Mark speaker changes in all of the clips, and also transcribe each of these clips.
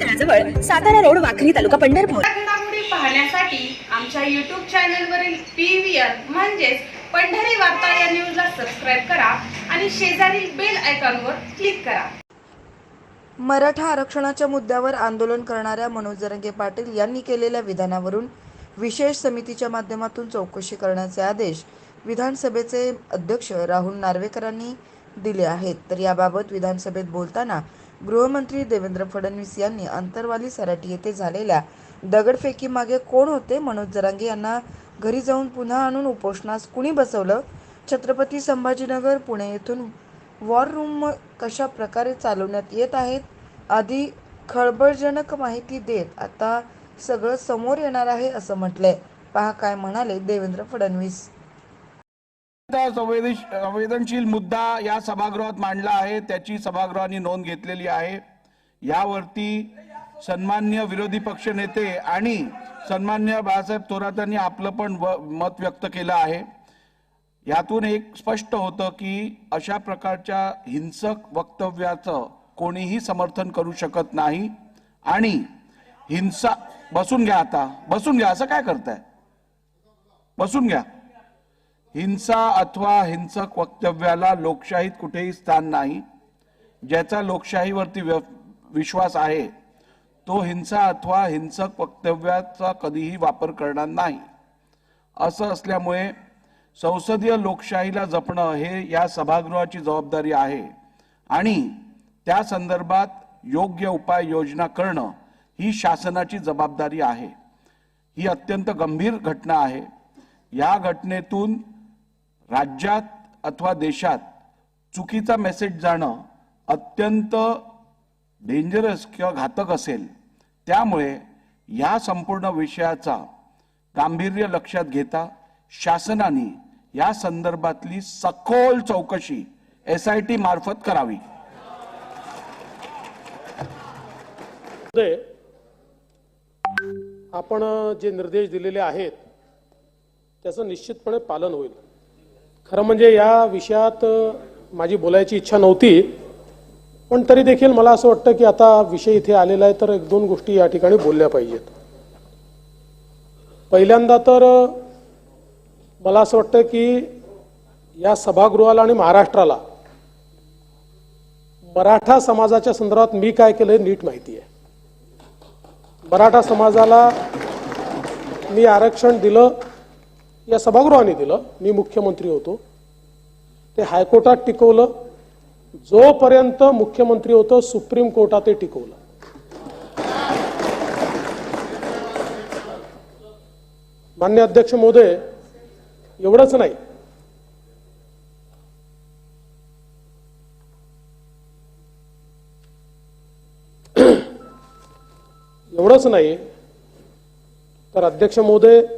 Speaker 1: तळाजवळ Satara road Wakhari तालुका पंढरपूर.
Speaker 2: पाहण्यासाठी आमच्या YouTube चॅनलवरील पी व्ही आर म्हणजेच पंढरी वार्ता या न्यूजला सबस्क्राईब करा आणि शेजारील बेल आयकॉनवर क्लिक करा.
Speaker 3: मराठा आरक्षणाच्या मुद्द्यावर आंदोलन करणाऱ्या मनोज जरंगे पाटील यांनी केलेल्या विधानावरून विशेष समितीच्या माध्यमातून चौकशी करण्याचे आदेश विधानसभेचे अध्यक्ष राहुल नार्वेकरांनी दिले आहेत. तर याबाबत विधानसभेत बोलताना गृहमंत्री देवेंद्र फडणवीस यांनी अंतरवाली सराटी येथे झालेल्या दगडफेकीमागे कोण होते? मनोज जरांगे यांना घरी जाऊन पुन्हा आणून उपोषणास कुणी बसवलं? छत्रपती संभाजीनगर पुणे येथून वॉर रूम कशा प्रकारे चालवण्यात येत आहेत? आधी खळबळजनक माहिती देत आता सगळं समोर येणार आहे असं म्हटलंय. पहा काय म्हणाले देवेंद्र फडणवीस.
Speaker 4: संवेदनशील मुद्दा या सभागृहात मांडला आहे. त्याची सभागृहाने नोंद घेतलेली आहे. यावरती सन्मान्य विरोधी पक्ष नेते आणि सन्मान्य बाळासाहेब थोरातांनी आपलं पण मत व्यक्त केलं आहे. यातून एक स्पष्ट होतं की अशा प्रकारच्या हिंसक वक्तव्याचं कोणीही समर्थन करू शकत नाही. आणि हिंसा बसून घ्या आता. बसून घ्या. असं काय करताय? बसून घ्या. हिंसा अथवा हिंसक वक्तव्याला लोकशाहीत कुठेही स्थान नाही ज्याचा लोकशाहीवरती व्य- विश्वास आहे तो हिंसा अथवा हिंसक वक्तव्याचा कधीही वापर करणार नाही. असं असल्यामुळे संसदीय लोकशाहीला जपणं हे या सभागृहाची जबाबदारी आहे आणि त्या संदर्भात योग्य उपाययोजना करणं ही शासनाची जबाबदारी आहे. ही अत्यंत गंभीर घटना आहे. या घटनेतून राज्यात अथवा देशात चुकीचा मेसेज जाणं अत्यंत डेंजरस किंवा घातक असेल. त्यामुळे या संपूर्ण विषयाचा गांभीर्य लक्षात घेता शासनाने या संदर्भातली सखोल चौकशी एस आय टी मार्फत करावी.
Speaker 5: आपण जे निर्देश दिलेले आहेत त्याचं निश्चितपणे पालन होईल. खरं म्हणजे या विषयात माझी बोलायची इच्छा नव्हती पण तरी देखील मला असं वाटतं की आता विषय इथे आलेला आहे तर एक दोन गोष्टी या ठिकाणी बोलल्या पाहिजेत. पहिल्यांदा तर मला असं वाटतं की या सभागृहाला आणि महाराष्ट्राला मराठा समाजाच्या संदर्भात मी काय केलं हे नीट माहिती आहे. मराठा समाजाला मी आरक्षण दिलं या सभागृहाने दिलं. मी मुख्यमंत्री होतो. ते हायकोर्टात टिकवलं. जोपर्यंत मुख्यमंत्री होतो सुप्रीम कोर्टात ते टिकवलं. मान्य अध्यक्ष मोदय एवढंच नाही. एवढंच नाही. तर अध्यक्ष महोदय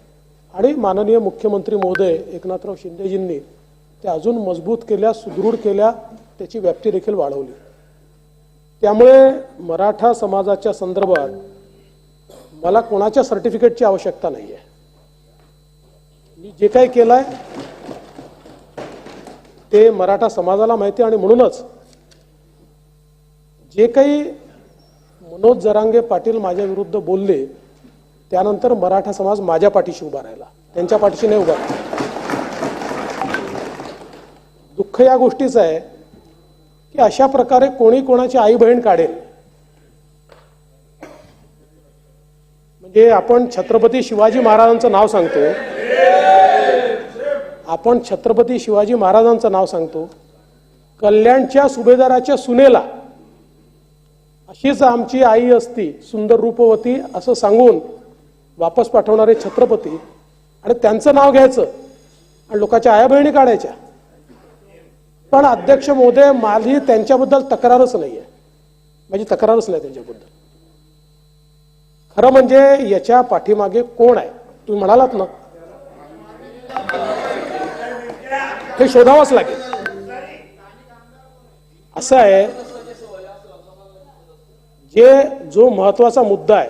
Speaker 5: आणि माननीय मुख्यमंत्री महोदय एकनाथराव शिंदेजींनी त्या अजून मजबूत केल्या सुदृढ केल्या त्याची व्याप्ती देखील वाढवली. त्यामुळे मराठा समाजाच्या संदर्भात मला कोणाच्या सर्टिफिकेटची आवश्यकता नाही आहे मी जे काही केलं आहे ते मराठा समाजाला माहिती आणि म्हणूनच जे काही मनोज जरांगे पाटील माझ्या विरुद्ध बोलले त्यानंतर मराठा समाज माझ्या पाठीशी उभा राहिला. त्यांच्या पाठीशी नाही उभा राहिला. दुःख या गोष्टीचं आहे की अशा प्रकारे कोणी कोणाची आई बहीण काढेल. म्हणजे आपण छत्रपती शिवाजी महाराजांचं नाव सांगतो. आपण छत्रपती शिवाजी महाराजांचं नाव सांगतो. कल्याणच्या सुभेदाराच्या सुनेला अशीच आमची आई असती सुंदर रूपवती असं सांगून वापस पाठवणारे छत्रपती आणि त्यांचं नाव घ्यायचं आणि लोकांच्या आया बहिणी काढायच्या. पण अध्यक्ष महोदय माझी त्यांच्याबद्दल तक्रारच नाही आहे माझी म्हणजे तक्रारच नाही त्यांच्याबद्दल. खरं म्हणजे याच्या पाठीमागे कोण आहे? तुम्ही म्हणालात ना? हे शोधावंच लागेल. असं आहे जे जो महत्त्वाचा मुद्दा आहे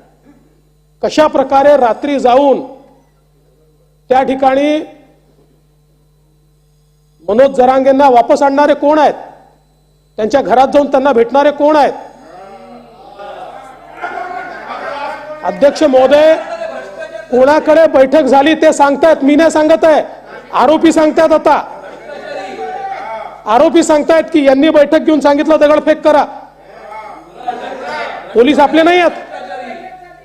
Speaker 5: कशा प्रकारे रात्री जाऊन त्या ठिकाणी मनोज जरांगेंना वापस आणणारे कोण आहेत? त्यांच्या घरात जाऊन त्यांना भेटणारे कोण आहेत? अध्यक्ष महोदय कोणाकडे बैठक झाली ते सांगतायत मी नाही सांगत आहे. आरोपी सांगतायत आता. आरोपी सांगतायत की यांनी बैठक घेऊन सांगितलं दगडफेक करा. पोलीस आपले नाही आहेत.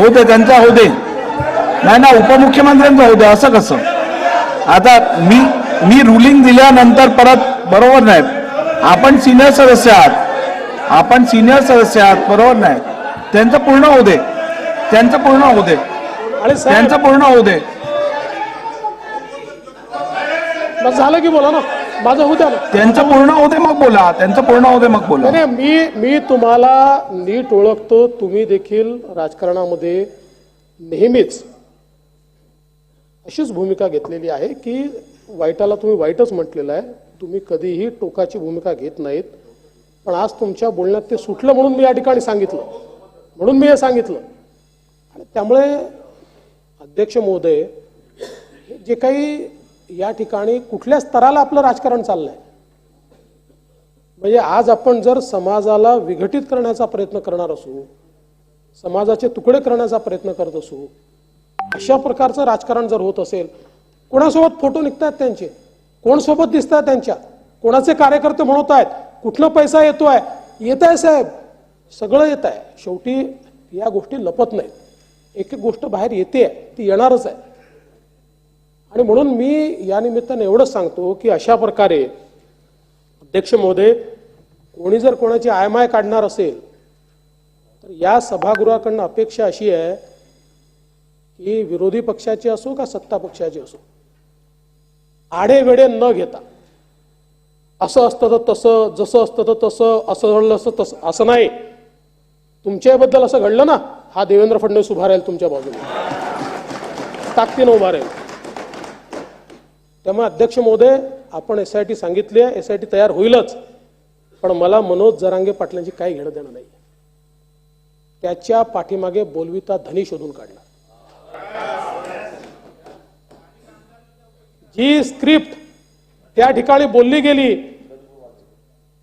Speaker 4: होऊ दे त्यांचा होऊ दे. नाही ना उपमुख्यमंत्र्यांचा होऊ दे असं कसं? आता मी मी रुलिंग दिल्यानंतर परत बरोबर नाही. आपण सिनियर सदस्य आहात. आपण सिनियर सदस्य आहात बरोबर नाही. त्यांचं पूर्ण होऊ दे. त्यांचं पूर्ण होऊ दे.
Speaker 5: आणि
Speaker 4: त्यांचं पूर्ण होऊ दे.
Speaker 5: झालं की बोला ना. माझं होऊ द्या. ना
Speaker 4: त्यांचं पूर्ण दे मग बोला. त्यांचं पूर्ण दे मग बोला.
Speaker 5: नाही नाही, मी मी तुम्हाला नीट ओळखतो. तुम्ही देखील राजकारणामध्ये नेहमीच अशीच भूमिका घेतलेली आहे की वाईटाला तुम्ही वाईटच म्हटलेलं आहे. तुम्ही कधीही टोकाची भूमिका घेत नाहीत. पण आज तुमच्या बोलण्यात ते सुटलं म्हणून मी या ठिकाणी सांगितलं. म्हणून मी हे सांगितलं. आणि त्यामुळे अध्यक्ष महोदय हे जे काही या ठिकाणी कुठल्या स्तराला आपलं राजकारण चाललंय? म्हणजे आज आपण जर समाजाला विघटित करण्याचा प्रयत्न करणार असू समाजाचे तुकडे करण्याचा प्रयत्न करत असू अशा प्रकारचं राजकारण जर होत असेल कोणासोबत फोटो निघतात त्यांचे? कोण सोबत दिसत आहेत त्यांच्या? कोणाचे कार्यकर्ते म्हणत आहेत कुठला पैसा येतोय? येत आहे साहेब. सगळं येत आहे शेवटी या गोष्टी लपत नाहीत. एक एक गोष्ट बाहेर येते ती येणारच आहे. आणि म्हणून मी या निमित्ताने एवढंच सांगतो की अशा प्रकारे अध्यक्ष महोदय कोणी जर कोणाची आयमाय काढणार असेल तर या सभागृहाकडनं अपेक्षा अशी आहे की विरोधी पक्षाची असो का सत्ता पक्षाची असो आडेवेडे न घेता असं असतं तर तसं जसं असतं तर तसं असं घडलं असं तसं असं नाही. तुमच्याबद्दल असं घडलं ना हा देवेंद्र फडणवीस उभा राहील तुमच्या बाजूला. ताकदीनं उभा राहील. त्यामुळे अध्यक्ष महोदय आपण एस आय टी सांगितली आहे एस आय टी तयार होईलच. पण मला मनोज जरांगे पाटलांची काही घेणं देणं नाही त्याच्या पाठीमागे बोलविता धनी शोधून काढला. जी स्क्रिप्ट त्या ठिकाणी बोलली गेली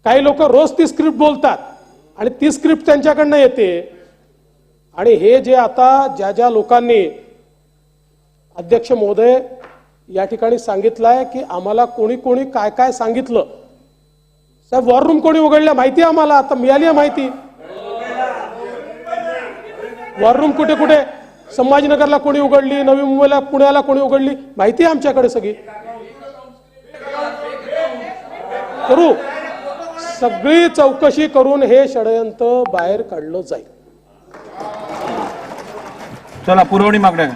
Speaker 5: काही लोक रोज ती स्क्रिप्ट बोलतात आणि ती स्क्रिप्ट त्यांच्याकडनं येते. आणि हे जे आता ज्या ज्या लोकांनी अध्यक्ष महोदय या ठिकाणी सांगितलंय की आम्हाला कोणी कोणी काय काय सांगितलं. साहेब वॉर रूम कोणी उघडल्या माहिती आहे आम्हाला? आता मिळाली आहे माहिती. वॉर रूम कुठे कुठे? संभाजीनगरला कोणी उघडली नवी मुंबईला पुण्याला कोणी उघडली? माहिती आहे आमच्याकडे सगळी. करू. सगळी चौकशी करून हे षडयंत्र बाहेर काढलं जाईल.
Speaker 4: चला पुरवणी मागण्या.